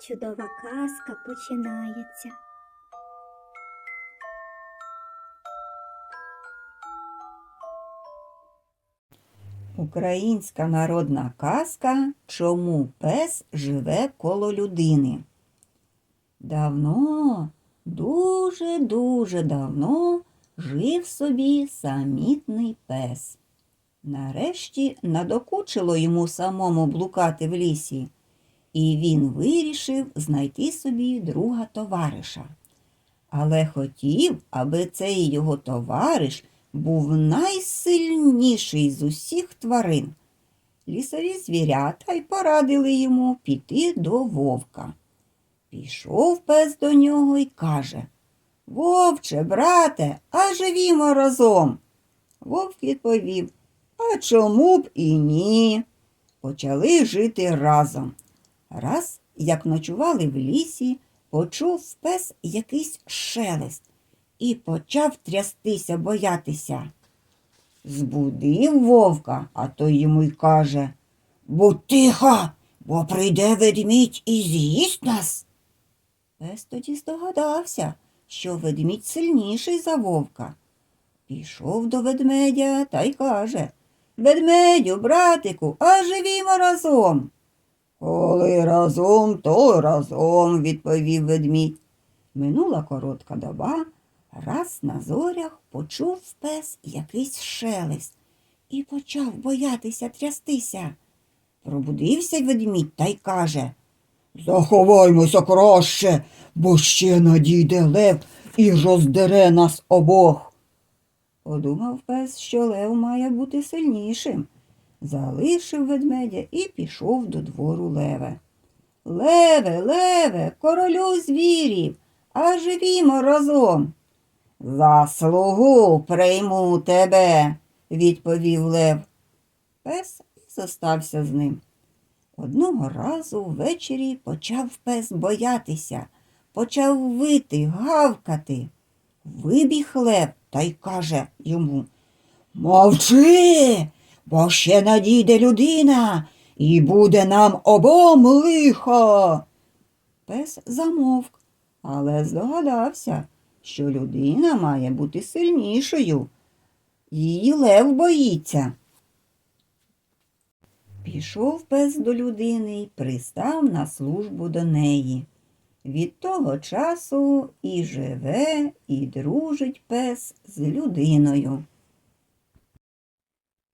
чудова казка починається. Українська народна казка Чому пес живе коло людини. Давно, дуже-дуже давно жив собі самітний пес. Нарешті надокучило йому самому блукати в лісі, і він вирішив знайти собі друга товариша. Але хотів, аби цей його товариш був найсильніший з усіх тварин. Лісові звірята й порадили йому піти до вовка. Пішов пес до нього й каже Вовче, брате, а живімо разом. Вовк відповів А чому б і ні? Почали жити разом. Раз, як ночували в лісі, почув пес якийсь шелест і почав трястися, боятися. Збудив вовка, а той йому й каже Будь тихо, бо прийде ведмідь і з'їсть нас. Пес тоді здогадався, що ведмідь сильніший за вовка. Пішов до ведмедя та й каже Ведмедю, братику, а живімо разом. Коли разом, то разом, відповів ведмідь. Минула коротка доба, раз на зорях почув пес якийсь шелест і почав боятися трястися. Пробудився ведмідь та й каже Заховаймося краще, бо ще надійде лев і роздере нас обох. Подумав пес, що лев має бути сильнішим. Залишив ведмедя і пішов до двору леве. Леве, леве, королю звірів, а живімо разом. За слугу прийму тебе, відповів лев. Пес зостався з ним. Одного разу ввечері почав пес боятися, почав вити, гавкати. Вибіг лев та й каже йому Мовчи, бо ще надійде людина і буде нам обом лихо. Пес замовк, але здогадався, що людина має бути сильнішою. Її лев боїться. Пішов пес до людини й пристав на службу до неї. Від того часу і живе, і дружить пес з людиною.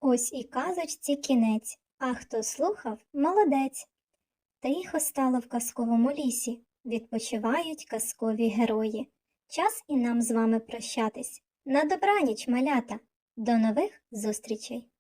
Ось і казочці кінець, а хто слухав, молодець. Тихо стало в казковому лісі, відпочивають казкові герої. Час і нам з вами прощатись. На добраніч, малята. До нових зустрічей!